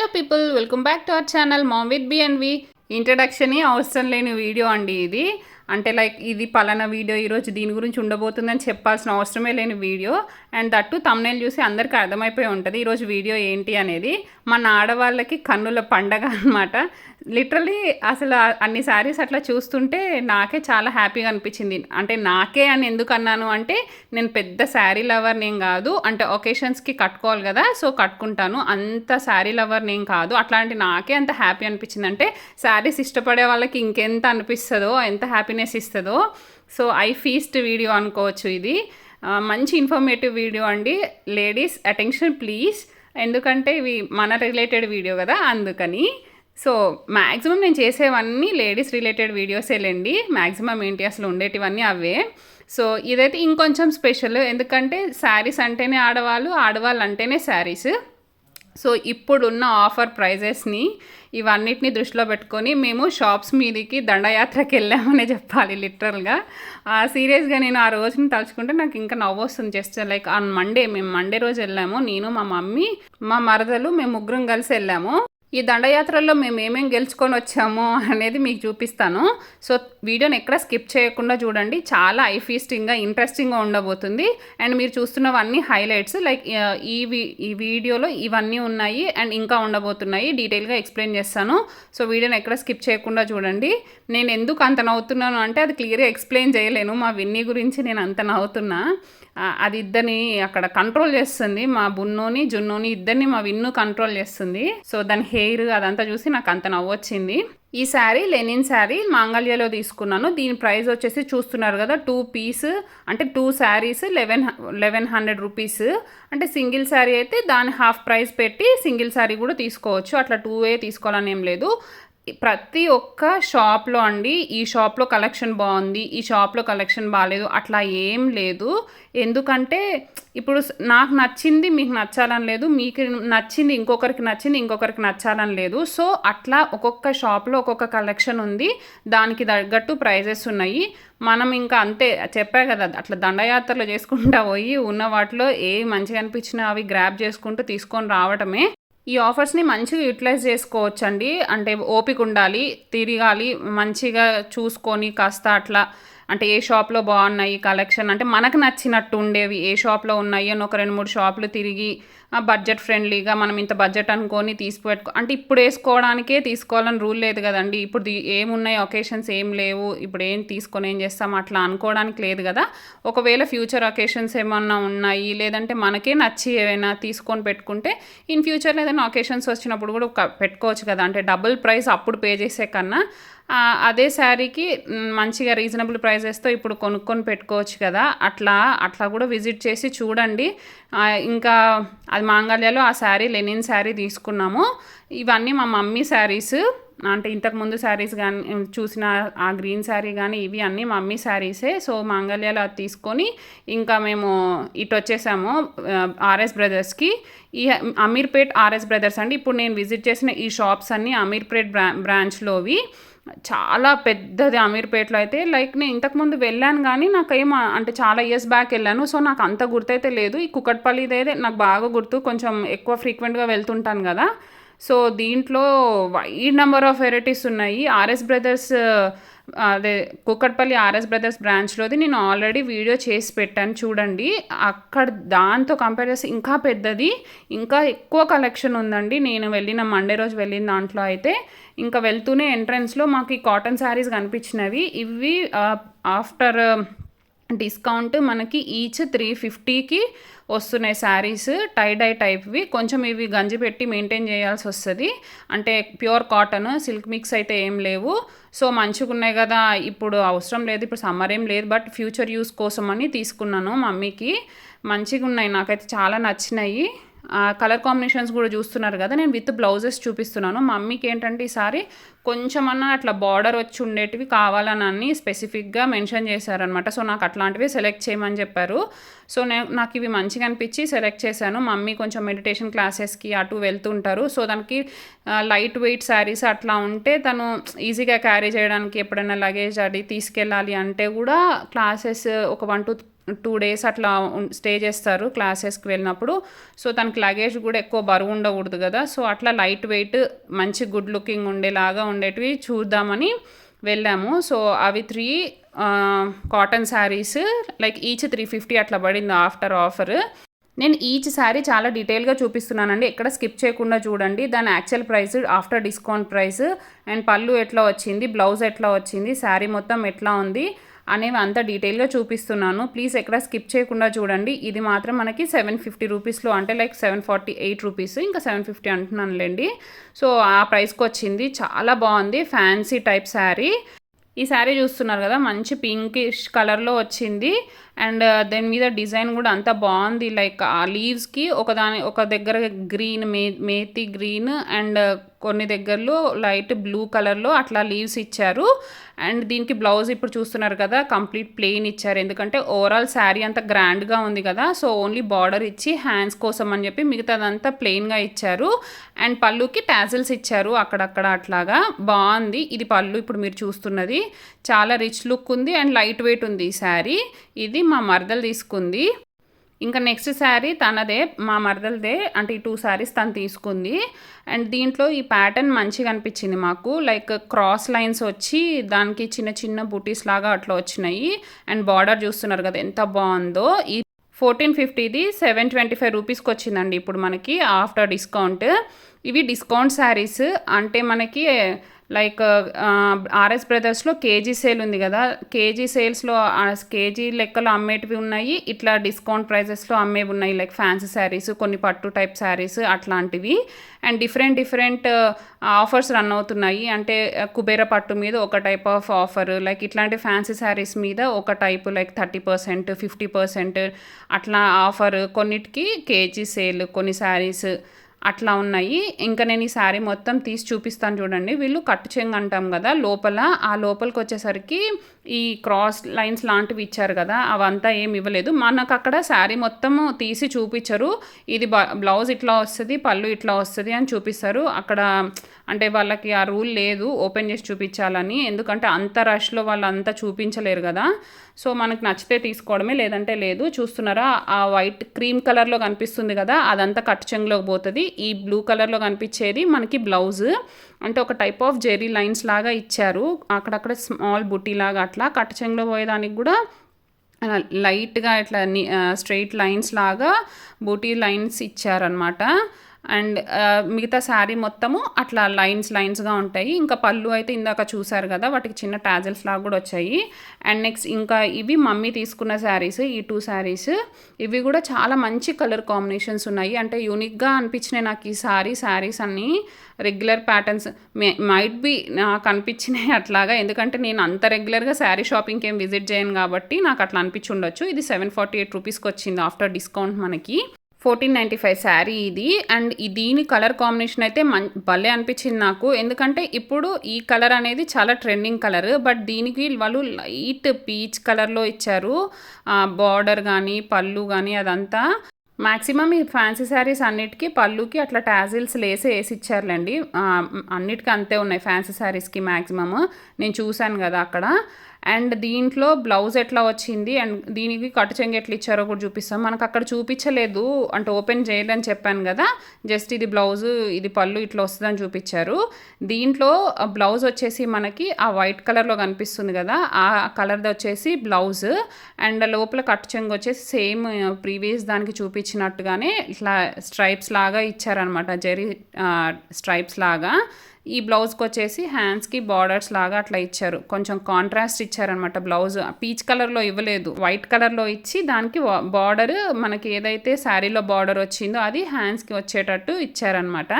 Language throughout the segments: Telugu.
Hello people welcome back to our channel mom with B and V. Introduction అవసరం లేని వీడియో అండి ఇది. అంటే లైక్ ఇది పలానా వీడియో ఈరోజు దీని గురించి ఉండబోతుందని చెప్పాల్సిన అవసరమే లేని వీడియో. అండ్ దట్టు తమ్నేల్ చూసి అందరికీ అర్థమైపోయి ఉంటుంది ఈరోజు వీడియో ఏంటి అనేది. మన ఆడవాళ్ళకి కన్నుల పండగ అనమాట లిటరలీ అసలు అన్ని శారీస్ అట్లా చూస్తుంటే నాకే చాలా హ్యాపీగా అనిపించింది. అంటే నాకే అని ఎందుకు అన్నాను అంటే నేను పెద్ద శారీ లవర్ నేను కాదు. అంటే ఒకేషన్స్కి కట్టుకోవాలి కదా సో కట్టుకుంటాను. అంత శారీ లవర్ నేను కాదు. అట్లాంటి నాకే అంత హ్యాపీ అనిపించింది. అంటే శారీస్ ఇష్టపడే వాళ్ళకి ఇంకెంత అనిపిస్తుందో ఎంత హ్యాపీనెస్ ఇస్తుందో సో ఐ ఫీస్ట్ వీడియో అనుకోవచ్చు ఇది. మంచి ఇన్ఫర్మేటివ్ వీడియో అండి. Ladies attention please. ఎందుకంటే ఇవి మన రిలేటెడ్ వీడియో కదా అందుకని. సో మ్యాక్సిమం నేను చేసేవన్నీ లేడీస్ రిలేటెడ్ వీడియోసేలేండి మ్యాక్సిమం ఏంటి అసలు ఉండేటివన్నీ అవే. సో ఇదైతే ఇంకొంచెం స్పెషల్. ఎందుకంటే శారీస్ అంటేనే ఆడవాళ్ళు ఆడవాళ్ళు అంటేనే శారీస్. సో ఇప్పుడున్న ఆఫర్ ప్రైజెస్ని ఇవన్నిటిని దృష్టిలో పెట్టుకొని మేము షాప్స్ మీదకి దండయాత్రకి వెళ్ళామనే చెప్పాలి లిటరల్గా. సీరియస్గా నేను ఆ రోజుని తలుచుకుంటే నాకు ఇంకా నవ్వు వస్తుంది. జస్ట్ లైక్ ఆన్ మండే మేము మండే రోజు వెళ్ళాము. నేను మా మమ్మీ మా మరదలు మేము ముగ్గురం కలిసి వెళ్ళాము. ఈ దండయాత్రలో మేము ఏమేం గెలుచుకొని వచ్చాము అనేది మీకు చూపిస్తాను. సో వీడియోని ఎక్కడ స్కిప్ చేయకుండా చూడండి. చాలా ఐఫీస్టింగ్గా ఇంట్రెస్టింగ్గా ఉండబోతుంది. అండ్ మీరు చూస్తున్నవన్నీ హైలైట్స్. లైక్ ఈ ఈ వీడియోలో ఇవన్నీ ఉన్నాయి అండ్ ఇంకా ఉండబోతున్నాయి. డీటెయిల్గా ఎక్స్ప్లెయిన్ చేస్తాను. సో వీడియోని ఎక్కడ స్కిప్ చేయకుండా చూడండి. నేను ఎందుకు అంత నవ్వుతున్నాను అంటే అది క్లియర్గా ఎక్స్ప్లెయిన్ చేయలేను. మా విన్నీ గురించి నేను అంత నవ్వుతున్నా. అది ఇద్దరిని అక్కడ కంట్రోల్ చేస్తుంది. మా బున్నోని జున్నోని ఇద్దరిని మా విన్ను కంట్రోల్ చేస్తుంది. సో దాని హెయిర్ అదంతా చూసి నాకు అంత నవ్వొచ్చింది ఈ శారీ లెనిన్ శారీ మాంగళ్యలో తీసుకున్నాను. దీని ప్రైస్ వచ్చేసి చూస్తున్నారు కదా టూ పీస్ అంటే two saris eleven eleven hundred rupees అంటే సింగిల్ శారీ అయితే దాని హాఫ్ ప్రైస్ పెట్టి సింగిల్ శారీ కూడా తీసుకోవచ్చు. అట్లా టూ ఏ తీసుకోవాలని ఏం లేదు. ప్రతి ఒక్క షాప్లో అండి ఈ షాప్లో కలెక్షన్ బాగుంది ఈ షాప్లో కలెక్షన్ బాగాలేదు అట్లా ఏం లేదు. ఎందుకంటే ఇప్పుడు నాకు నచ్చింది మీకు నచ్చాలని లేదు మీకు నచ్చింది ఇంకొకరికి నచ్చింది ఇంకొకరికి నచ్చాలని లేదు. సో అట్లా ఒక్కొక్క షాప్లో ఒక్కొక్క కలెక్షన్ ఉంది దానికి తగ్గట్టు ప్రైజెస్ ఉన్నాయి. మనం ఇంకా అంతే చెప్పా కదా అట్లా దండయాత్రలు చేసుకుంటా పోయి ఉన్న వాటిలో ఏ మంచిగా అనిపించినా అవి గ్రాప్ చేసుకుంటూ తీసుకొని రావటమే. ఈ ఆఫర్స్ని మంచిగా యూటిలైజ్ చేసుకోవచ్చండి. అంటే ఓపిక ఉండాలి తిరగాలి మంచిగా చూసుకొని కాస్త అట్లా అంటే ఏ షాప్లో బాగున్నాయి కలెక్షన్ అంటే మనకు నచ్చినట్టు ఉండేవి. ఏ షాప్లో ఉన్నాయి అని ఒక రెండు మూడు షాపులు తిరిగి బడ్జెట్ ఫ్రెండ్లీగా మనం ఇంత బడ్జెట్ అనుకొని తీసుకుపెట్టుకో అంటే ఇప్పుడు వేసుకోవడానికే తీసుకోవాలని రూల్ లేదు కదండి. ఇప్పుడు ఏమున్నాయి ఒకేషన్స్ ఏం లేవు. ఇప్పుడు ఏం తీసుకొని ఏం చేస్తాం అట్లా అనుకోవడానికి లేదు కదా. ఒకవేళ ఫ్యూచర్ ఒకేషన్స్ ఏమన్నా ఉన్నాయి లేదంటే మనకే నచ్చి ఏమైనా తీసుకొని పెట్టుకుంటే ఇన్ ఫ్యూచర్లో ఏదైనా ఒకేషన్స్ వచ్చినప్పుడు కూడా ఒక- పెట్టుకోవచ్చు కదా. అంటే డబుల్ ప్రైస్ అప్పుడు పే చేసే కన్నా అదే శారీకి మంచిగా రీజనబుల్ ప్రైజెస్తో ఇప్పుడు కొనుక్కొని పెట్టుకోవచ్చు కదా. అట్లా అట్లా కూడా విజిట్ చేసి చూడండి. ఇంకా అది మాంగళ్యలో ఆ శారీ లెనిన్ శారీ తీసుకున్నాము. ఇవన్నీ మా మమ్మీ శారీస్ అంటే ఇంతకు ముందు శారీస్ కానీ చూసిన ఆ గ్రీన్ శారీ కానీ ఇవి అన్నీ మమ్మీ శారీసే. సో మాంగళ్యాలు అది తీసుకొని ఇంకా మేము ఇటు వచ్చేసాము ఆర్ఎస్ బ్రదర్స్కి. ఈ అమీర్పేట్ ఆర్ఎస్ బ్రదర్స్ అండి. ఇప్పుడు నేను విజిట్ చేసిన ఈ షాప్స్ అన్నీ అమీర్పేట్ బ్రా బ్రాంచ్లోవి. చాలా పెద్దది అమీర్పేటలో అయితే లైక్ నేను ఇంతకుముందు వెళ్ళాను కానీ నాకు ఏం అంటే చాలా ఇయర్స్ బ్యాక్ వెళ్ళాను. సో నాకు అంత గుర్తైతే లేదు. ఈ కుకట్పల్లిది అయితే నాకు బాగా గుర్తు. కొంచెం ఎక్కువ ఫ్రీక్వెంట్గా వెళ్తుంటాను కదా. సో దీంట్లో వైడ్ నెంబర్ ఆఫ్ వెరైటీస్ ఉన్నాయి. ఆర్ఎస్ బ్రదర్స్ అదే కూకట్పల్లి ఆర్ఎస్ బ్రదర్స్ బ్రాంచ్లోది నేను ఆల్రెడీ వీడియో చేసి పెట్టాను చూడండి. అక్కడ దాంతో కంపేర్ చేస్తే ఇంకా పెద్దది ఇంకా ఎక్కువ కలెక్షన్ ఉందండి. నేను వెళ్ళిన మండే రోజు వెళ్ళిన దాంట్లో అయితే ఇంకా వెళ్తూనే ఎంట్రన్స్లో మాకు ఈ కాటన్ శారీస్ కనిపించినవి. ఇవి ఆఫ్టర్ డిస్కౌంట్ మనకి ఈచ్ త్రీ ఫిఫ్టీకి వస్తున్నాయి శారీస్ టై డై టైప్వి కొంచెం ఇవి గంజి పెట్టి మెయింటైన్ చేయాల్సి వస్తుంది. అంటే ప్యూర్ కాటన్ సిల్క్ మిక్స్ అయితే ఏం లేవు. సో మంచిగా ఉన్నాయి కదా. ఇప్పుడు అవసరం లేదు ఇప్పుడు సమ్మర్ ఏం లేదు బట్ ఫ్యూచర్ యూస్ కోసం అని తీసుకున్నాను మమ్మీకి. మంచిగా ఉన్నాయి నాకైతే చాలా నచ్చినాయి. కలర్ కాంబినేషన్స్ కూడా చూస్తున్నారు కదా నేను విత్ బ్లౌజెస్ చూపిస్తున్నాను. మమ్మీకి ఏంటంటే ఈసారి కొంచెమన్నా అట్లా బార్డర్ వచ్చి ఉండేటివి కావాలని అన్ని స్పెసిఫిక్గా మెన్షన్ చేశారనమాట సో నాకు అట్లాంటివి సెలెక్ట్ చేయమని చెప్పారు. సో నేను నాకు ఇవి మంచిగా అనిపించి సెలెక్ట్ చేశాను. మమ్మీ కొంచెం మెడిటేషన్ క్లాసెస్కి అటు వెళ్తుంటారు సో దానికి లైట్ వెయిట్ శారీస్ అట్లా ఉంటే తను ఈజీగా క్యారీ చేయడానికి ఎప్పుడైనా లగేజ్ అది తీసుకెళ్ళాలి అంటే కూడా క్లాసెస్ ఒక వన్ టూ టూ డేస్ అట్లా స్టే చేస్తారు క్లాసెస్కి వెళ్ళినప్పుడు. సో తనకి లగేజ్ కూడా ఎక్కువ బరువు ఉండకూడదు కదా. సో అట్లా లైట్ వెయిట్ మంచి గుడ్ లుకింగ్ ఉండేలాగా ఉండేటివి చూద్దామని వెళ్ళాము. సో అవి three cotton saris like each three fifty అట్లా పడింది ఆఫ్టర్ ఆఫర్. నేను ఈచ్ శారీ చాలా డీటెయిల్గా చూపిస్తున్నానండి. ఎక్కడ స్కిప్ చేయకుండా చూడండి. దాని actual price after discount price. And పళ్ళు ఎట్లా వచ్చింది బ్లౌజ్ ఎట్లా వచ్చింది శారీ మొత్తం ఎట్లా ఉంది. అనేవి అంత డీటెయిల్గా చూపిస్తున్నాను. ప్లీజ్ ఎక్కడ స్కిప్ చేయకుండా చూడండి. ఇది మాత్రం మనకి సెవెన్ ఫిఫ్టీ రూపీస్లో అంటే like seven forty eight rupees ఇంకా సెవెన్ ఫిఫ్టీ అంటున్నానులేండి. సో ఆ ప్రైస్కి వచ్చింది. చాలా బాగుంది. Fancy type sari. ఈ శారీ చూస్తున్నారు కదా మంచి పింకిష్ కలర్లో వచ్చింది. అండ్ దాని మీద డిజైన్ కూడా అంత బాగుంది. లైక్ ఆ లీవ్స్కి ఒకదాని ఒక దగ్గర గ్రీన్ మే మేతి గ్రీన్ అండ్ కొన్ని దగ్గరలో లైట్ బ్లూ కలర్లో అట్లా లీవ్స్ ఇచ్చారు. అండ్ దీనికి బ్లౌజ్ ఇప్పుడు చూస్తున్నారు కదా కంప్లీట్ ప్లెయిన్ ఇచ్చారు. ఎందుకంటే ఓవరాల్ శారీ అంత గ్రాండ్గా ఉంది కదా సో ఓన్లీ బార్డర్ ఇచ్చి హ్యాండ్స్ కోసం అని చెప్పి మిగతాదంతా ప్లెయిన్గా ఇచ్చారు. అండ్ పళ్ళుకి ట్యాజిల్స్ ఇచ్చారు అక్కడక్కడ అట్లాగా. బాగుంది. ఇది పళ్ళు ఇప్పుడు మీరు చూస్తున్నది. చాలా రిచ్ లుక్ ఉంది అండ్ లైట్ వెయిట్ ఉంది ఈ శారీ. ఇది మా మరదలు తీసుకుంది. ఇంకా నెక్స్ట్ శారీ తనదే మా మరదలదే అంటే ఈ టూ శారీస్ తను తీసుకుంది. అండ్ దీంట్లో ఈ ప్యాటర్న్ మంచిగా అనిపించింది మాకు. లైక్ క్రాస్ లైన్స్ వచ్చి దానికి చిన్న చిన్న బుటీస్ లాగా అట్లా వచ్చినాయి. అండ్ బార్డర్ చూస్తున్నారు కదా ఎంత బాగుందో. ఈ ఫోర్టీన్ ఫిఫ్టీది సెవెన్ ట్వంటీ ఫైవ్ రూపీస్కి వచ్చిందండి ఇప్పుడు మనకి ఆఫ్టర్ డిస్కౌంట్ ఇవి డిస్కౌంట్ శారీస్ అంటే మనకి లైక్ ఆర్ఎస్ బ్రదర్స్లో కేజీ సేల్ ఉంది కదా కేజీ సేల్స్లో కేజీ లెక్కలో అమ్మేటివి ఉన్నాయి ఇట్లా డిస్కౌంట్ ప్రైజెస్లో అమ్మేవి ఉన్నాయి లైక్ ఫ్యాన్సీ శారీస్ కొన్ని పట్టు టైప్ శారీస్ అట్లాంటివి. And different different offers run అవుతున్నాయి. అంటే కుబేర పట్టు మీద ఒక టైప్ ఆఫ్ ఆఫర్ లైక్ ఇట్లాంటి ఫ్యాన్సీ శారీస్ మీద ఒక type like thirty percent fifty percent అట్లా ఆఫర్. కొన్నిటికి కేజీ సేల్ కొన్ని శారీస్ అట్లా ఉన్నాయి. ఇంకా నేను ఈ శారీ మొత్తం తీసి చూపిస్తాను చూడండి. వీళ్ళు కట్టు చెంగు అంటాం కదా లోపల. ఆ లోపలికి వచ్చేసరికి ఈ క్రాస్ లైన్స్ లాంటివి ఇచ్చారు కదా అవంతా ఏమి ఇవ్వలేదు. మనకు అక్కడ శారీ మొత్తం తీసి చూపించరు. ఇది బ్లౌజ్ ఇట్లా వస్తుంది పళ్ళు ఇట్లా వస్తుంది అని చూపిస్తారు. అక్కడ అంటే వాళ్ళకి ఆ రూల్ లేదు ఓపెన్ చేసి చూపించాలని. ఎందుకంటే అంత రష్లో వాళ్ళు అంతా చూపించలేరు కదా. సో మనకు నచ్చితే తీసుకోవడమే లేదంటే లేదు. చూస్తున్నారా ఆ వైట్ క్రీమ్ కలర్లో కనిపిస్తుంది కదా అదంతా కట్ చెంగులోకి పోతుంది. ఈ బ్లూ కలర్లో కనిపించేది మనకి బ్లౌజ్. అంటే ఒక టైప్ ఆఫ్ జెరీ లైన్స్ లాగా ఇచ్చారు. అక్కడక్కడ స్మాల్ బుట్టి లాగా అట్లా కట్ చెంగులో పోయేదానికి కూడా లైట్గా ఇట్లా స్ట్రెయిట్ లైన్స్ లాగా బూటీ లైన్స్ ఇచ్చారనమాట అండ్ మిగతా శారీ మొత్తము అట్లా లైన్స్ లైన్స్గా ఉంటాయి. ఇంకా పళ్ళు అయితే ఇందాక చూసారు కదా వాటికి చిన్న టాజల్స్ లాగా కూడా వచ్చాయి. అండ్ నెక్స్ట్ ఇంకా ఇవి మమ్మీ తీసుకున్న శారీస్ ఈ టూ శారీస్. ఇవి కూడా చాలా మంచి కలర్ కాంబినేషన్స్ ఉన్నాయి. అంటే యూనిక్గా అనిపించినాయి నాకు ఈ శారీ శారీస్ అన్నీ. రెగ్యులర్ ప్యాటర్న్స్ మైట్ బి నాకు అనిపించినాయి అట్లాగా. ఎందుకంటే నేను అంత రెగ్యులర్గా శారీ షాపింగ్కి ఏం విజిట్ చేయను కాబట్టి నాకు అట్లా అనిపించి ఉండొచ్చు. ఇది సెవెన్ ఫార్టీ ఎయిట్ రూపీస్కి వచ్చింది ఆఫ్టర్ డిస్కౌంట్ మనకి. ఫోర్టీన్ నైంటీ ఫైవ్ శారీ ఇది. అండ్ దీని కలర్ కాంబినేషన్ అయితే మం భలే అనిపించింది నాకు. ఎందుకంటే ఇప్పుడు ఈ కలర్ అనేది చాలా ట్రెండింగ్ కలర్. బట్ దీనికి వాళ్ళు లైట్ పీచ్ కలర్లో ఇచ్చారు. బార్డర్ కానీ పళ్ళు కానీ అదంతా. మ్యాక్సిమం ఈ ఫ్యాన్సీ శారీస్ అన్నిటికీ పళ్ళుకి అట్లా టాజిల్స్ లేసి వేసి ఇచ్చారులేండి. అన్నిటికీ అంతే ఉన్నాయి ఫ్యాన్సీ శారీస్కి మ్యాక్సిమమ్ నేను చూశాను కదా అక్కడ. అండ్ దీంట్లో బ్లౌజ్ ఎట్లా వచ్చింది అండ్ దీనికి కట్టు చెంగు ఎట్లా ఇచ్చారో కూడా చూపిస్తాం. మనకు అక్కడ చూపించలేదు. అంటే ఓపెన్ చేయదని చెప్పాను కదా. జస్ట్ ఇది బ్లౌజ్ ఇది పళ్ళు ఇట్లా వస్తుందని చూపించారు. దీంట్లో బ్లౌజ్ వచ్చేసి మనకి ఆ వైట్ కలర్లో కనిపిస్తుంది కదా. ఆ కలర్ది వచ్చేసి బ్లౌజ్. అండ్ లోపల కట్టు చెంగు వచ్చేసి సేమ్ ప్రీవియస్ దానికి చూపించినట్టుగానే ఇట్లా స్ట్రైప్స్ లాగా ఇచ్చారనమాట జెరీ స్ట్రైప్స్ లాగా. ఈ బ్లౌజ్కి వచ్చేసి హ్యాండ్స్కి బార్డర్స్ లాగా అట్లా ఇచ్చారు. కొంచెం కాంట్రాస్ట్ ఇచ్చారనమాట బ్లౌజ్. పీచ్ కలర్లో ఇవ్వలేదు. వైట్ కలర్లో ఇచ్చి దానికి బార్డర్ మనకి ఏదైతే శారీలో బార్డర్ వచ్చిందో అది హ్యాండ్స్కి వచ్చేటట్టు ఇచ్చారనమాట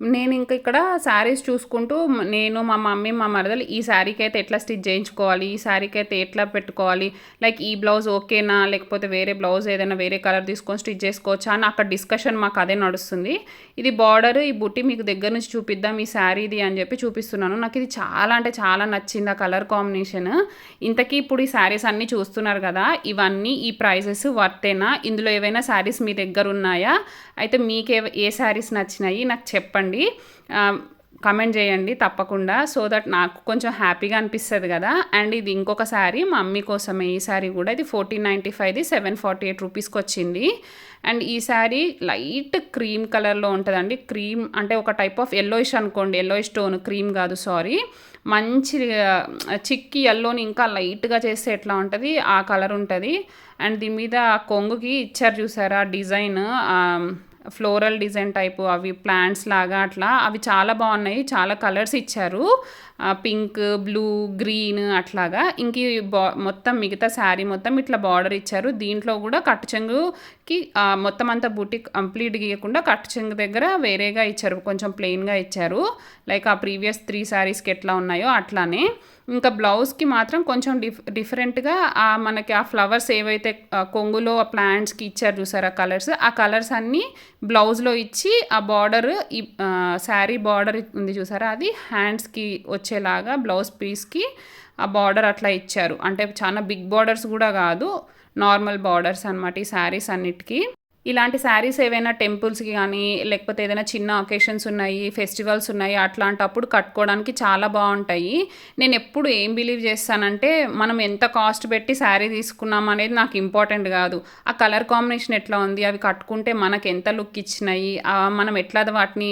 నేను ఇంకా ఇక్కడ శారీస్ చూసుకుంటూ నేను మా మమ్మీ మా మరదలు ఈ శారీకి అయితే ఎట్లా స్టిచ్ చేయించుకోవాలి ఈ శారీకి అయితే ఎట్లా పెట్టుకోవాలి లైక్ ఈ బ్లౌజ్ ఓకేనా లేకపోతే వేరే బ్లౌజ్ ఏదైనా వేరే కలర్ తీసుకొని స్టిచ్ చేసుకోవచ్చా అని అక్కడ డిస్కషన్ మాకు అదే నడుస్తుంది. ఇది బార్డర్ ఈ బుట్టి మీకు దగ్గర నుంచి చూపిద్దాం ఈ శారీది అని చెప్పి చూపిస్తున్నాను. నాకు ఇది చాలా అంటే చాలా నచ్చింది ఆ కలర్ కాంబినేషన్. ఇంతకీ ఇప్పుడు ఈ శారీస్ అన్నీ చూస్తున్నారు కదా ఇవన్నీ ఈ ప్రైజెస్ వర్తేనా? ఇందులో ఏవైనా శారీస్ మీ దగ్గర ఉన్నాయా? అయితే మీకు ఏ శారీస్ నచ్చినాయి? నాకు చెప్పండి. కమెంట్ చేయండి తప్పకుండా సో దట్ నాకు కొంచెం హ్యాపీగా అనిపిస్తుంది కదా. అండ్ ఇది ఇంకొక శారీ మా మమ్మీ కోసమే ఈ శారీ కూడా. ఇది ఫోర్టీన్ నైంటీ ఫైవ్ది సెవెన్ ఫార్టీ ఎయిట్ రూపీస్కి వచ్చింది. అండ్ ఈ శారీ లైట్ క్రీమ్ కలర్లో ఉంటుందండి. క్రీమ్ అంటే ఒక టైప్ ఆఫ్ ఎల్లోయిష్ అనుకోండి. ఎల్లోయిష్ టోన్ క్రీమ్ కాదు సారీ మంచి చిక్కి ఎల్లోని ఇంకా లైట్గా చేస్తే ఎట్లా ఉంటుంది? ఆ కలర్ ఉంటుంది. అండ్ దీని మీద ఆ కొంగుకి ఇచ్చారు చూసారా? డిజైన్ ఫ్లోరల్ డిజైన్ టైపు అవి ప్లాంట్స్ లాగా అట్లా. అవి చాలా బాగున్నాయి. చాలా కలర్స్ ఇచ్చారు. పింక్ బ్లూ గ్రీన్ అట్లాగా. ఇంక బా మొత్తం మిగతా శారీ మొత్తం ఇట్లా బార్డర్ ఇచ్చారు. దీంట్లో కూడా కట్టు చెంగుకి మొత్తం అంతా బుటిక్ కంప్లీట్ గీయకుండా కట్టు చెంగు దగ్గర వేరేగా ఇచ్చారు. కొంచెం ప్లెయిన్గా ఇచ్చారు. లైక్ ఆ ప్రీవియస్ త్రీ శారీస్కి ఎట్లా ఉన్నాయో అట్లానే. ఇంకా బ్లౌజ్కి మాత్రం కొంచెం డిఫ్ డిఫరెంట్గా ఆ మనకి ఆ ఫ్లవర్స్ ఏవైతే కొంగులో ఆ ప్లాంట్స్కి ఇచ్చారు చూసారా కలర్స్ ఆ కలర్స్ అన్నీ బ్లౌజ్లో ఇచ్చి ఆ బార్డర్ ఈ శారీ బార్డర్ ఉంది చూసారా అది హ్యాండ్స్కి వచ్చేలాగా బ్లౌజ్ పీస్కి ఆ బార్డర్ అట్లా ఇచ్చారు. అంటే చాలా బిగ్ బార్డర్స్ కూడా కాదు నార్మల్ బార్డర్స్ అనమాట ఈ శారీస్ అన్నిటికీ. ఇలాంటి శారీస్ ఏవైనా టెంపుల్స్కి కానీ లేకపోతే ఏదైనా చిన్న అకేషన్స్ ఉన్నాయి ఫెస్టివల్స్ ఉన్నాయి అట్లాంటప్పుడు కట్టుకోవడానికి చాలా బాగుంటాయి. నేను ఎప్పుడు ఏం బిలీవ్ చేస్తానంటే మనం ఎంత కాస్ట్ పెట్టి శారీ తీసుకున్నాం అనేది నాకు ఇంపార్టెంట్ కాదు. ఆ కలర్ కాంబినేషన్ ఎట్లా ఉంది అవి కట్టుకుంటే మనకు ఎంత లుక్ ఇచ్చినాయి మనం ఎట్లా వాటిని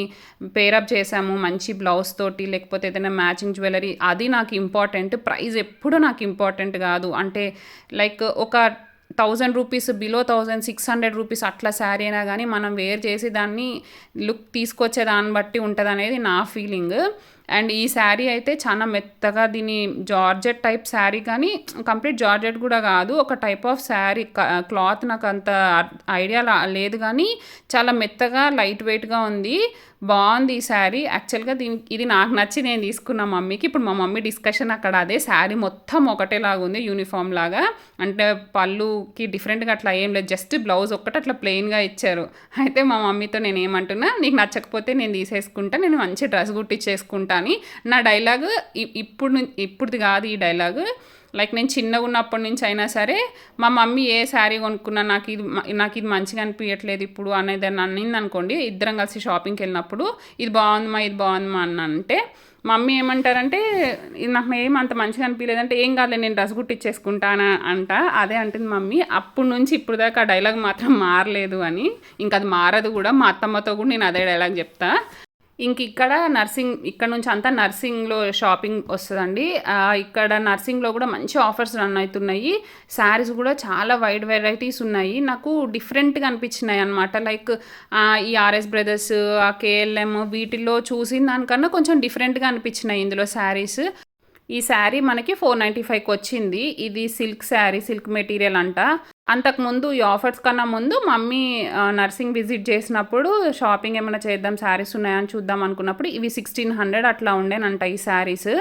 పేరప్ చేసాము మంచి బ్లౌజ్ తోటి లేకపోతే ఏదైనా మ్యాచింగ్ జ్యువెలరీ అది నాకు ఇంపార్టెంట్. ప్రైస్ ఎప్పుడు నాకు ఇంపార్టెంట్ కాదు. అంటే లైక్ ఒక thousand rupees below thousand six hundred rupees అట్లా శారీ అయినా కానీ మనం వేర్ చేసి దాన్ని లుక్ తీసుకొచ్చే దాన్ని బట్టి ఉంటుంది అనేది నా ఫీలింగ్. అండ్ ఈ శారీ అయితే చాలా మెత్తగా దీని జార్జెట్ టైప్ శారీ కానీ కంప్లీట్ జార్జెట్ కూడా కాదు. ఒక టైప్ ఆఫ్ శారీ క్లాత్ నాకు అంత ఐడియా లేదు కానీ చాలా మెత్తగా లైట్ వెయిట్గా ఉంది. బాగుంది ఈ శారీ. యాక్చువల్గా దీనికి ఇది నాకు నచ్చి నేను తీసుకున్నా మమ్మీకి. ఇప్పుడు మా మమ్మీ డిస్కషన్ అక్కడ అదే శారీ మొత్తం ఒకటేలాగా ఉంది యూనిఫామ్ లాగా. అంటే పళ్ళుకి డిఫరెంట్గా అట్లా ఏం లేదు. జస్ట్ బ్లౌజ్ ఒక్కటి అట్లా ప్లెయిన్గా ఇచ్చారు. అయితే మా మమ్మీతో నేను ఏమంటున్నా నీకు నచ్చకపోతే నేను తీసేసుకుంటా నేను మంచి డ్రెస్ కుట్టించేసుకుంటా అని నా డైలాగ్ ఇప్పుడు ఇప్పుడుది కాదు ఈ డైలాగ్. లైక్ నేను చిన్నగా ఉన్నప్పటి నుంచి అయినా సరే మా మమ్మీ ఏ శారీ కొనుక్కున్నా నాకు ఇది నాకు ఇది మంచిగా అనిపించట్లేదు ఇప్పుడు అనేది అన్నింది అనుకోండి ఇద్దరం కలిసి షాపింగ్కి వెళ్ళినప్పుడు ఇది బాగుందమ్మా ఇది బాగుందమ్మా అని అంటే మమ్మీ ఏమంటారంటే ఇది నాకు ఏం అంత మంచిగా అనిపించలేదు అంటే ఏం కాదులే నేను డ్రెస్ కుట్టించేసుకుంటానా అంట. అదే అంటుంది మమ్మీ అప్పటి నుంచి ఇప్పుడు దాకా ఆ డైలాగ్ మాత్రం మారలేదు అని. ఇంకా అది మారదు కూడా మా అత్తమ్మతో కూడా నేను అదే డైలాగ్ చెప్తా. ఇంక ఇక్కడ నర్సింగ్ ఇక్కడ నుంచి అంతా నర్సింగ్లో షాపింగ్ వస్తుందండి. ఇక్కడ నర్సింగ్లో కూడా మంచి ఆఫర్స్ రన్ అవుతున్నాయి శారీస్ కూడా చాలా వైడ్ వెరైటీస్ ఉన్నాయి. నాకు డిఫరెంట్గా అనిపించినాయి అనమాట లైక్ ఈ ఆర్ఎస్ బ్రదర్స్ ఆ కేఎల్ఎం వీటిల్లో చూసిన దానికన్నా కొంచెం డిఫరెంట్గా అనిపించినాయి ఇందులో శారీస్. ఈ శారీ మనకి ఫోర్ నైంటీ ఫైవ్కి వచ్చింది. ఇది సిల్క్ శారీ సిల్క్ మెటీరియల్ అంట. అంతకుముందు ఈ ఆఫర్స్ కన్నా ముందు మమ్మీ నర్సింగ్ విజిట్ చేసినప్పుడు షాపింగ్ ఏమైనా చేద్దాం శారీస్ ఉన్నాయని చూద్దాం అనుకున్నప్పుడు ఇవి సిక్స్టీన్ హండ్రెడ్ అట్లా ఉండేనంట ఈ శారీస్.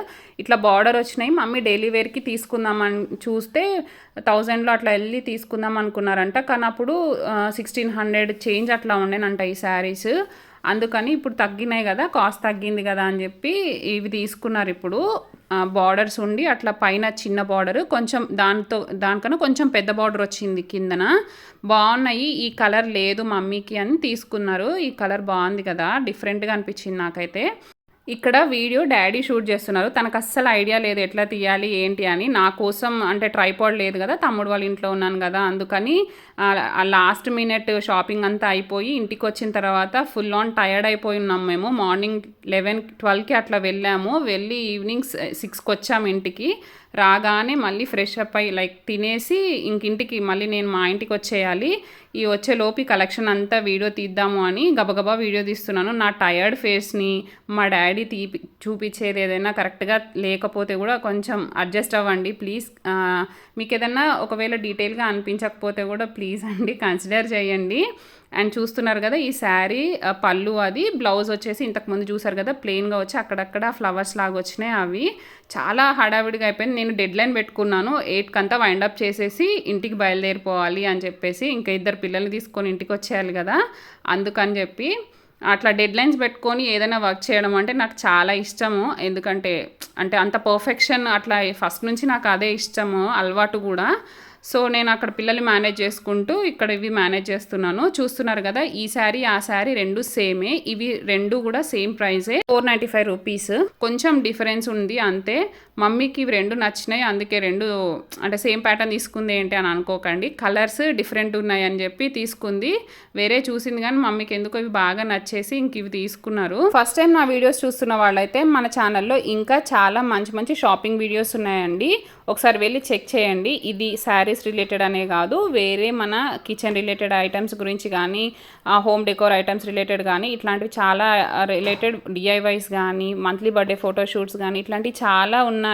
ఇట్లా బార్డర్ వచ్చినాయి మమ్మీ డైలీ వేర్కి తీసుకుందామని చూస్తే థౌజండ్లో అట్లా వెళ్ళి తీసుకుందాం అనుకున్నారంట. కానీ అప్పుడు సిక్స్టీన్ హండ్రెడ్ చేంజ్ అట్లా ఉండేనంట ఈ శారీస్. అందుకని ఇప్పుడు తగ్గినాయి కదా కాస్ట్ తగ్గింది కదా అని చెప్పి ఇవి తీసుకున్నారు ఇప్పుడు. బార్డర్స్ ఉండి అట్లా పైన చిన్న బార్డర్ కొంచెం దాంతో దానికన్నా కొంచెం పెద్ద బార్డర్ వచ్చింది కిందన. బాగున్నాయి. ఈ కలర్ లేదు మమ్మీకి అని తీసుకున్నారు. ఈ కలర్ బాగుంది కదా. డిఫరెంట్గా అనిపించింది నాకైతే. ఇక్కడ వీడియో డాడీ షూట్ చేస్తున్నారు. తనకు అస్సలు ఐడియా లేదు ఎట్లా తీయాలి ఏంటి అని. నా కోసం అంటే ట్రైపాడ్ లేదు కదా తమ్ముడు వాళ్ళ ఇంట్లో ఉన్నాను కదా అందుకని లాస్ట్ మినిట్ షాపింగ్ అంతా అయిపోయి ఇంటికి వచ్చిన తర్వాత ఫుల్ ఆన్ టయర్డ్ అయిపోయి ఉన్నాం మేము. మార్నింగ్ లెవెన్ ట్వెల్వ్కి అట్లా వెళ్ళాము. వెళ్ళి ఈవినింగ్ సిక్స్కి వచ్చాము ఇంటికి. రాగానే మళ్ళీ ఫ్రెష్ అప్ అయ్యి లైక్ తినేసి ఇంకింటికి మళ్ళీ నేను మా ఇంటికి వచ్చేయాలి. ఈ వచ్చే లోపు కలెక్షన్ అంతా వీడియో తీద్దాము అని గబగబా వీడియో తీస్తున్నాను. నా టయర్డ్ ఫేస్ని మా డాడీ తీపి చూపించేది ఏదైనా కరెక్ట్గా లేకపోతే కూడా కొంచెం అడ్జస్ట్ అవ్వండి ప్లీజ్ మీకు ఏదైనా ఒకవేళ డీటెయిల్గా అనిపించకపోతే కూడా ప్లీజ్ అండి కన్సిడర్ చేయండి. అండ్ చూస్తున్నారు కదా ఈ శారీ పళ్ళు అది. బ్లౌజ్ వచ్చేసి ఇంతకుముందు చూసారు కదా ప్లెయిన్గా వచ్చి అక్కడక్కడ ఫ్లవర్స్ లాగా వచ్చినాయి అవి. చాలా హడావిడిగా అయిపోయింది. నేను డెడ్ లైన్ పెట్టుకున్నాను. ఎయిట్కి అంతా వైండ్ అప్ చేసేసి ఇంటికి బయలుదేరిపోవాలి అని చెప్పేసి ఇంకా ఇద్దరు పిల్లల్ని తీసుకొని ఇంటికి వచ్చేయాలి కదా అందుకని చెప్పి అట్లా డెడ్ లైన్స్ పెట్టుకొని ఏదైనా వర్క్ చేయడం అంటే నాకు చాలా ఇష్టము. ఎందుకంటే అంటే అంత పర్ఫెక్షన్ అట్లా ఫస్ట్ నుంచి నాకు అదే ఇష్టము అలవాటు కూడా. సో నేను అక్కడ పిల్లలు మేనేజ్ చేసుకుంటూ ఇక్కడ ఇవి మేనేజ్ చేస్తున్నాను. చూస్తున్నారు కదా ఈ శారీ ఆ శారీ రెండు సేమే. ఇవి రెండు కూడా same ప్రైజే. Four ninety five rupees. కొంచెం డిఫరెన్స్ ఉంది అంతే. మమ్మీకి ఇవి రెండు నచ్చినాయి అందుకే రెండు అంటే సేమ్ ప్యాటర్న్ తీసుకుంది ఏంటి అని అనుకోకండి. కలర్స్ డిఫరెంట్ ఉన్నాయి అని చెప్పి తీసుకుంది. వేరే చూసింది కానీ మమ్మీకి ఎందుకో ఇవి బాగా నచ్చేసి ఇంక ఇవి తీసుకున్నారు. ఫస్ట్ టైం నా వీడియోస్ చూస్తున్న వాళ్ళైతే మన ఛానల్లో ఇంకా చాలా మంచి మంచి షాపింగ్ వీడియోస్ ఉన్నాయండి. ఒకసారి వెళ్ళి చెక్ చేయండి. ఇది శారీస్ రిలేటెడ్ అనే కాదు వేరే మన కిచెన్ రిలేటెడ్ ఐటమ్స్ గురించి కానీ హోమ్ డెకోర్ ఐటమ్స్ రిలేటెడ్ కానీ ఇట్లాంటివి చాలా రిలేటెడ్ డిఐవైస్ కానీ మంత్లీ బర్త్డే ఫోటో షూట్స్ కానీ ఇట్లాంటివి చాలా ఉన్నాయి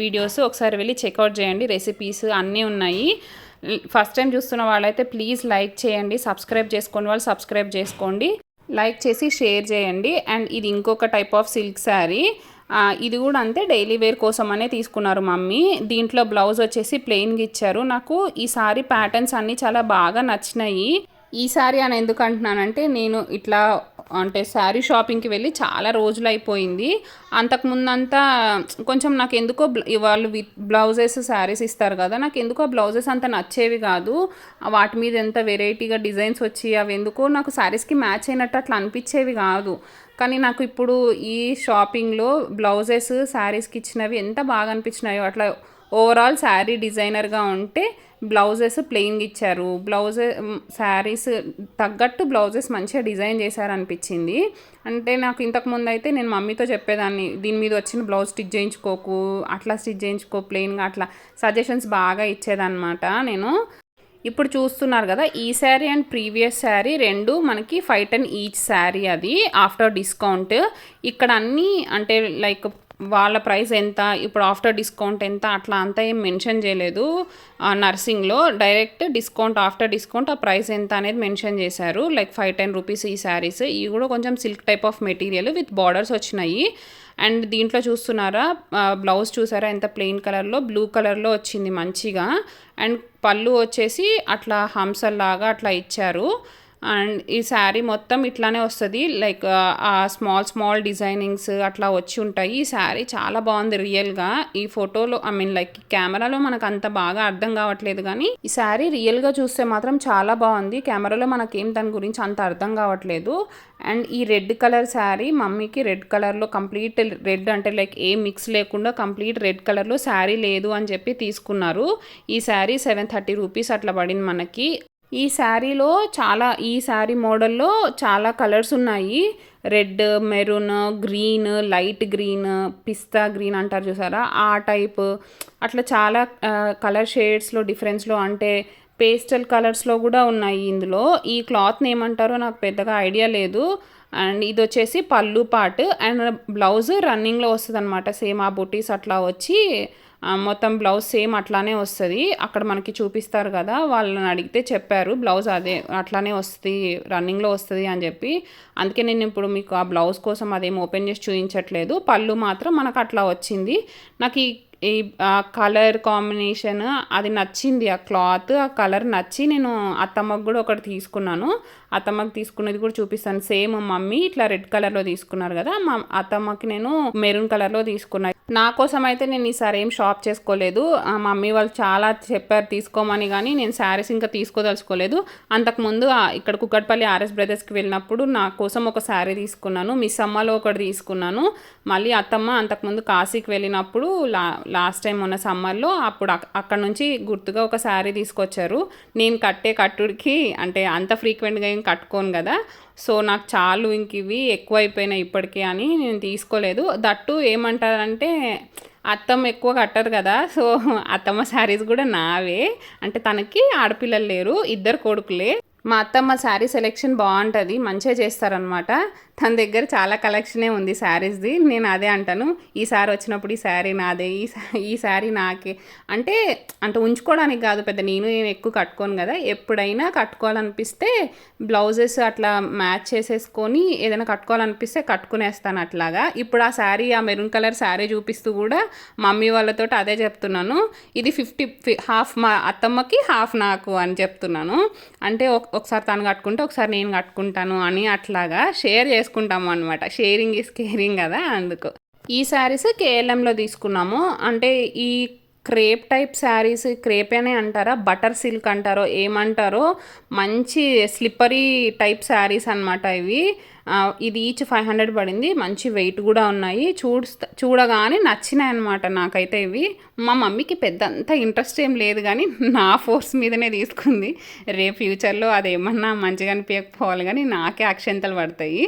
వీడియోస్ ఒకసారి వెళ్ళి చెక్అవుట్ చేయండి. రెసిపీస్ అన్నీ ఉన్నాయి. ఫస్ట్ టైం చూస్తున్న వాళ్ళైతే ప్లీజ్ లైక్ చేయండి. సబ్స్క్రైబ్ చేసుకోండి. వాళ్ళు సబ్స్క్రైబ్ చేసుకోండి. లైక్ చేసి షేర్ చేయండి. అండ్ ఇది ఇంకొక టైప్ ఆఫ్ సిల్క్ శారీ ఇది కూడా అంతే డైలీ వేర్ కోసం అనే తీసుకున్నారు మమ్మీ. దీంట్లో బ్లౌజ్ వచ్చేసి ప్లెయిన్గా ఇచ్చారు. నాకు ఈ సారీ ప్యాటర్న్స్ అన్నీ చాలా బాగా నచ్చినాయి. ఈ సారీ అని ఎందుకు అంటున్నానంటే నేను ఇట్లా అంటే శారీ షాపింగ్కి వెళ్ళి చాలా రోజులు అయిపోయింది అంతకుముందంతా కొంచెం నాకు ఎందుకో వాళ్ళు విత్ బ్లౌజెస్ శారీస్ ఇస్తారు కదా నాకు ఎందుకో బ్లౌజెస్ అంత నచ్చేవి కాదు. వాటి మీద ఎంత వెరైటీగా డిజైన్స్ వచ్చి అవి ఎందుకో నాకు శారీస్కి మ్యాచ్ అయినట్టు అట్లా అనిపించేవి కాదు. కానీ నాకు ఇప్పుడు ఈ షాపింగ్లో బ్లౌజెస్ శారీస్కి ఇచ్చినవి ఎంత బాగా అనిపించినాయో అట్లా ఓవరాల్ శారీ డిజైనర్గా ఉంటే బ్లౌజెస్ ప్లెయిన్గా ఇచ్చారు. బ్లౌజ్ శారీస్ తగ్గట్టు బ్లౌజెస్ మంచిగా డిజైన్ చేశారనిపించింది. అంటే నాకు ఇంతకు ముందు అయితే నేను మమ్మీతో చెప్పేదాన్ని దీని మీద వచ్చిన బ్లౌజ్ స్టిచ్ చేయించుకోకు అట్లా స్టిచ్ చేయించుకో ప్లెయిన్గా అట్లా సజెషన్స్ బాగా ఇచ్చేదన్నమాట నేను. ఇప్పుడు చూస్తున్నారు కదా ఈ శారీ అండ్ ప్రీవియస్ శారీ రెండు మనకి ఫైవ్ టెన్ ఈచ్ శారీ అది ఆఫ్టర్ డిస్కౌంట్ ఇక్కడ అన్నీ అంటే లైక్ వాళ్ళ ప్రైస్ ఎంత? ఇప్పుడు ఆఫ్టర్ డిస్కౌంట్ ఎంత? అట్లా అంతా ఏం మెన్షన్ చేయలేదు. నర్సింగ్లో డైరెక్ట్ డిస్కౌంట్ ఆఫ్టర్ డిస్కౌంట్ ఆ ప్రైస్ ఎంత అనేది మెన్షన్ చేశారు. లైక్ ఫైవ్ టెన్ రూపీస్ ఈ శారీస్. ఇవి కూడా కొంచెం silk type of material with borders వచ్చినాయి. అండ్ దీంట్లో చూస్తున్నారా? బ్లౌజ్ చూసారా? ఎంత ప్లెయిన్ కలర్లో? బ్లూ కలర్లో వచ్చింది మంచిగా. అండ్ పళ్ళు వచ్చేసి అట్లా హంసల్లాగా అట్లా ఇచ్చారు. అండ్ ఈ శారీ మొత్తం ఇట్లానే వస్తుంది. లైక్ ఆ స్మాల్ స్మాల్ డిజైనింగ్స్ అట్లా వచ్చి ఉంటాయి. ఈ శారీ చాలా బాగుంది రియల్గా. ఈ ఫోటోలో ఐ మీన్ లైక్ కెమెరాలో మనకు అంత బాగా అర్థం కావట్లేదు కానీ ఈ శారీ రియల్గా చూస్తే మాత్రం చాలా బాగుంది. కెమెరాలో మనకేం దాని గురించి అంత అర్థం కావట్లేదు. అండ్ ఈ రెడ్ కలర్ శారీ మమ్మీకి రెడ్ కలర్లో కంప్లీట్ రెడ్ అంటే లైక్ ఏ మిక్స్ లేకుండా కంప్లీట్ రెడ్ కలర్లో శారీ లేదు అని చెప్పి తీసుకున్నారు. ఈ శారీ సెవెన్ థర్టీ రూపీస్ అట్లా పడింది మనకి. ఈ శారీలో చాలా ఈ శారీ మోడల్లో చాలా కలర్స్ ఉన్నాయి. Red maroon green light green pista green అంటారు చూసారా? ఆ టైప్. అట్లా చాలా కలర్ షేడ్స్లో డిఫరెన్స్లో అంటే పేస్టల్ కలర్స్లో కూడా ఉన్నాయి ఇందులో. ఈ క్లాత్ని ఏమంటారో నాకు పెద్దగా ఐడియా లేదు. అండ్ ఇది వచ్చేసి పళ్ళు పాట్ అండ్ బ్లౌజ్ రన్నింగ్లో వస్తుంది అనమాట సేమ్ ఆ బుటీస్ అట్లా వచ్చి మొత్తం బ్లౌజ్ సేమ్ అట్లానే వస్తుంది. అక్కడ మనకి చూపిస్తారు కదా వాళ్ళని అడిగితే చెప్పారు బ్లౌజ్ అదే అట్లానే వస్తుంది రన్నింగ్లో వస్తుంది అని చెప్పి. అందుకే నేను ఇప్పుడు మీకు ఆ బ్లౌజ్ కోసం అదేం ఓపెన్ చేసి చూపించట్లేదు. పళ్ళు మాత్రం మనకు అట్లా వచ్చింది. నాకు ఈ ఈ కలర్ కాంబినేషన్ అది నచ్చింది. ఆ క్లాత్ ఆ కలర్ నచ్చి నేను అత్తమ్మకు కూడా ఒకటి తీసుకున్నాను. అత్తమ్మకి తీసుకున్నది కూడా చూపిస్తాను. సేమ్ మమ్మీ ఇట్లా రెడ్ కలర్లో తీసుకున్నారు కదా మా అత్తమ్మకి నేను మెరూన్ కలర్లో తీసుకున్నాను నా కోసం అయితే నేను ఈసారి ఏం షాప్ చేసుకోలేదు. మమ్మీ వాళ్ళు చాలా చెప్పారు తీసుకోమని కానీ నేను శారీస్ ఇంకా తీసుకోదలుచుకోలేదు. అంతకుముందు ఇక్కడ కుక్కట్పల్లి ఆర్ఎస్ బ్రదర్స్కి వెళ్ళినప్పుడు నా కోసం ఒక శారీ తీసుకున్నాను. మిస్ అమ్మలో ఒకటి తీసుకున్నాను. మళ్ళీ అత్తమ్మ అంతకుముందు కాశీకి వెళ్ళినప్పుడు లా లాస్ట్ టైం ఉన్న సమ్మర్లో అప్పుడు అక్కడ నుంచి గుర్తుగా ఒక శారీ తీసుకొచ్చారు. నేను కట్టే కట్టుడికి అంటే అంత ఫ్రీక్వెంట్గా ఏం కట్టుకోను కదా. సో నాకు చాలు ఇంక ఇవి ఎక్కువైపోయినాయి ఇప్పటికీ అని నేను తీసుకోలేదు. దట్టు ఏమంటారంటే అత్తమ్మ ఎక్కువ కట్టరు కదా సో అత్తమ్మ శారీస్ కూడా నావే. అంటే తనకి ఆడపిల్లలు లేరు ఇద్దరు కొడుకులే. మా అత్తమ్మ శారీ సెలెక్షన్ బాగుంటుంది మంచిగా చేస్తారనమాట తన దగ్గర చాలా కలెక్షనే ఉంది శారీస్ది. నేను అదే అంటాను ఈ సారీ వచ్చినప్పుడు ఈ శారీ నాదే ఈ ఈ శారీ నాకే. అంటే అంటే ఉంచుకోవడానికి కాదు పెద్ద నేను నేను ఎక్కువ కట్టుకోను కదా. ఎప్పుడైనా కట్టుకోవాలనిపిస్తే బ్లౌజెస్ అట్లా మ్యాచ్ చేసేసుకొని ఏదైనా కట్టుకోవాలనిపిస్తే కట్టుకునేస్తాను అట్లాగా. ఇప్పుడు ఆ శారీ ఆ మెరూన్ కలర్ శారీ చూపిస్తూ కూడా మమ్మీ వాళ్ళతో అదే చెప్తున్నాను. ఇది ఫిఫ్టీ హాఫ్ మా అత్తమ్మకి హాఫ్ నాకు అని చెప్తున్నాను. అంటే ఒకసారి తను కట్టుకుంటే ఒకసారి నేను కట్టుకుంటాను అని అట్లాగా షేర్ చేస్తాను చేసుకుంటాము అనమాట షేరింగ్ ఈస్ కేరింగ్ కదా అందుకు. ఈ శారీస్ కేఎల్ఎంలో తీసుకున్నాము. అంటే ఈ క్రేప్ టైప్ శారీస్ క్రేప్ అనే అంటారా? బటర్ సిల్క్ అంటారో ఏమంటారో? మంచి స్లిప్పరీ టైప్ శారీస్ అన్నమాట ఇవి. ఇది ఈచ్ ఫైవ్ హండ్రెడ్ పడింది. మంచి వెయిట్ కూడా ఉన్నాయి. చూస్తా చూడగానే నచ్చినాయి అనమాట నాకైతే ఇవి. మా మమ్మీకి పెద్ద అంత ఇంట్రెస్ట్ ఏం లేదు కానీ నా ఫోర్స్ మీదనే తీసుకుంది. రేపు ఫ్యూచర్లో అదేమన్నా మంచిగా అనిపించకపోవాలి కానీ నాకే అక్షంతలు పడతాయి.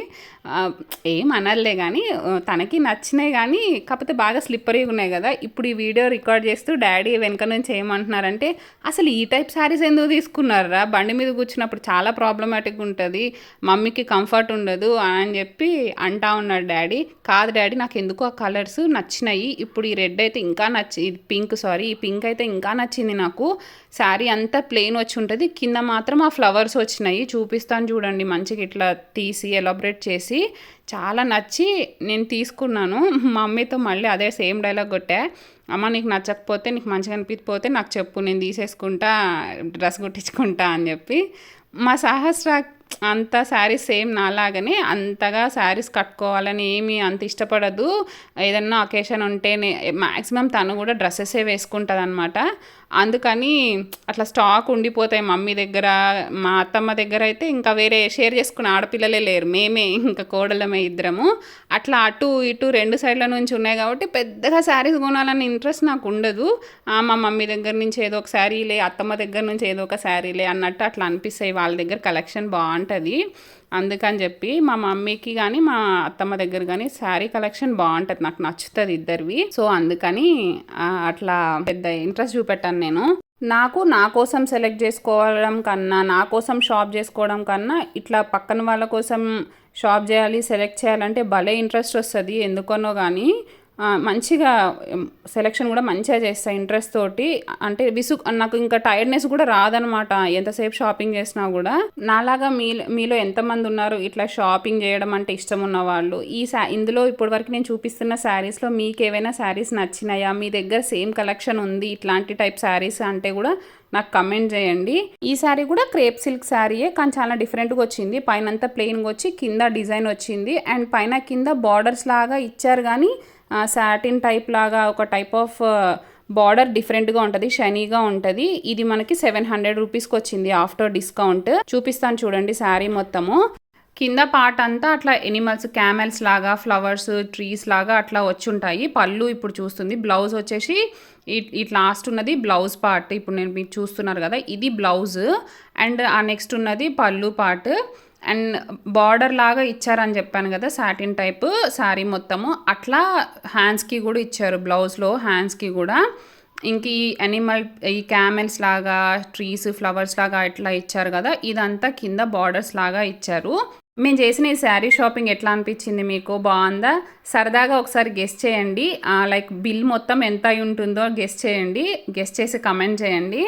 ఏం అనలే కానీ తనకి నచ్చినాయి కానీ కాకపోతే బాగా స్లిప్పరీగా ఉన్నాయి కదా. ఇప్పుడు ఈ వీడియో రికార్డ్ చేస్తూ డాడీ వెనక నుంచి ఏమంటున్నారంటే అసలు ఈ టైప్ శారీస్ ఎందుకు తీసుకున్నారా బండి మీద కూర్చున్నప్పుడు చాలా ప్రాబ్లమాటిక్ ఉంటుంది. మమ్మీకి కంఫర్ట్ ఉండదు. అని చెప్పి అంటా ఉన్నాడు డాడీ. కాదు డాడీ నాకు ఎందుకు ఆ కలర్స్ నచ్చినాయి. ఇప్పుడు ఈ రెడ్ అయితే ఇంకా నచ్చి ఇది పింక్ సారీ ఈ పింక్ అయితే ఇంకా నచ్చింది నాకు. శారీ అంతా ప్లెయిన్ వచ్చి ఉంటుంది. కింద మాత్రం ఆ ఫ్లవర్స్ వచ్చినాయి. చూపిస్తాను చూడండి మంచిగా ఇట్లా తీసి ఎలాబరేట్ చేసి. చాలా నచ్చి నేను తీసుకున్నాను. మా మమ్మీతో మళ్ళీ అదే సేమ్ డైలాగ్ కొట్టా. అమ్మ నీకు నచ్చకపోతే నీకు మంచిగా అనిపించకపోతే నాకు చెప్పు నేను తీసేసుకుంటా డ్రెస్ కుట్టించుకుంటా అని చెప్పి. మా సహస్రాకి అంత శారీస్ సేమ్ నాలాగనే అంతగా శారీస్ కట్టుకోవాలని ఏమి అంత ఇష్టపడదు. ఏదన్నా అకేషన్ ఉంటేనే మ్యాక్సిమం తను కూడా డ్రెస్సెసే వేసుకుంటుంది అనమాట అందుకని అట్లా స్టాక్ ఉండిపోతాయి మమ్మీ దగ్గర మా అత్తమ్మ దగ్గర అయితే ఇంకా వేరే షేర్ చేసుకునే ఆడపిల్లలే లేరు. మేమే ఇంకా కోడలమే ఇద్దరము. అట్లా అటు ఇటు రెండు సైడ్ల నుంచి ఉన్నాయి కాబట్టి పెద్దగా శారీస్ కొనాలని ఇంట్రెస్ట్ నాకు ఉండదు. మా మమ్మీ దగ్గర నుంచి ఏదో ఒక శారీలే అత్తమ్మ దగ్గర నుంచి ఏదో ఒక శారీలే అన్నట్టు అట్లా అనిపిస్తాయి. వాళ్ళ దగ్గర కలెక్షన్ బాగుంటుంది. అందుకని చెప్పి మా మమ్మీకి కానీ మా అత్తమ్మ దగ్గర కానీ శారీ కలెక్షన్ బాగుంటుంది. నాకు నచ్చుతుంది ఇద్దరివి. సో అందుకని అట్లా పెద్ద ఇంట్రెస్ట్ చూపెట్టాను నేను. నాకు నా కోసం సెలెక్ట్ చేసుకోవడం కన్నా నా కోసం షాప్ చేసుకోవడం కన్నా ఇట్లా పక్కన వాళ్ళ కోసం షాప్ చేయాలి సెలెక్ట్ చేయాలంటే భలే ఇంట్రెస్ట్ వస్తుంది. ఎందుకనో కానీ మంచిగా సెలెక్షన్ కూడా మంచిగా చేస్తా ఇంట్రెస్ట్ తోటి. అంటే విసుగు నాకు ఇంకా టైర్డ్నెస్ కూడా రాదనమాట. ఎంతసేపు షాపింగ్ చేసినా కూడా. నాలాగా మీ మీలో ఎంతమంది ఉన్నారు ఇట్లా షాపింగ్ చేయడం అంటే ఇష్టం ఉన్న వాళ్ళు. ఈ శా ఇందులో ఇప్పటి వరకు నేను చూపిస్తున్న శారీస్లో మీకు ఏవైనా శారీస్ నచ్చినాయా? మీ దగ్గర సేమ్ కలెక్షన్ ఉంది ఇట్లాంటి టైప్ శారీస్ అంటే కూడా నాకు కమెంట్ చేయండి. ఈ శారీ కూడా క్రేప్ సిల్క్ శారీయే కానీ చాలా డిఫరెంట్గా వచ్చింది. పైన అంతా ప్లెయిన్గా వచ్చి కింద డిజైన్ వచ్చింది. అండ్ పైన కింద బార్డర్స్ లాగా ఇచ్చారు కానీ సాటిన్ టైప్ లాగా ఒక టైప్ ఆఫ్ బార్డర్ డిఫరెంట్గా ఉంటుంది షైనీగా ఉంటుంది. ఇది మనకి సెవెన్ హండ్రెడ్ రూపీస్కి వచ్చింది ఆఫ్టర్ డిస్కౌంట్. చూపిస్తాను చూడండి శారీ మొత్తము. కింద పార్ట్ అంతా అట్లా ఎనిమల్స్ క్యామెల్స్ లాగా ఫ్లవర్స్ ట్రీస్ లాగా అట్లా వచ్చి ఉంటాయి పళ్ళు ఇప్పుడు చూస్తుంది బ్లౌజ్ వచ్చేసి ఈ- ఈ లాస్ట్ ఉన్నది బ్లౌజ్ పార్ట్. ఇప్పుడు నేను మీకు చూస్తున్నారు కదా ఇది బ్లౌజ్. అండ్ ఆ నెక్స్ట్ ఉన్నది పళ్ళు పార్ట్. అండ్ బార్డర్ లాగా ఇచ్చారని చెప్పాను కదా సాటిన్ టైప్ శారీ మొత్తము. అట్లా హ్యాండ్స్కి కూడా ఇచ్చారు బ్లౌజ్లో హ్యాండ్స్కి కూడా. ఇంక ఈ అనిమల్ ఈ క్యామెల్స్ లాగా ట్రీస్ ఫ్లవర్స్ లాగా ఇట్లా ఇచ్చారు కదా ఇదంతా కింద బార్డర్స్ లాగా ఇచ్చారు. మేము చేసిన ఈ శారీ షాపింగ్ ఎట్లా అనిపించింది మీకు? బాగుందా? సరదాగా ఒకసారి గెస్ట్ చేయండి. లైక్ బిల్ మొత్తం ఎంత అయి ఉంటుందో గెస్ట్ చేయండి. గెస్ట్ చేసి కమెంట్ చేయండి.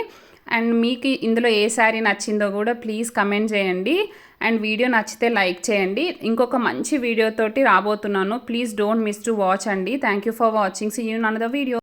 అండ్ మీకు ఇందులో ఏ శారీ నచ్చిందో కూడా ప్లీజ్ కమెంట్ చేయండి. అండ్ వీడియో నచ్చితే లైక్ చేయండి. ఇంకొక మంచి వీడియోతోటి రాబోతున్నాను. Please don't miss to watch అండి. Thank you for watching. See you in the video.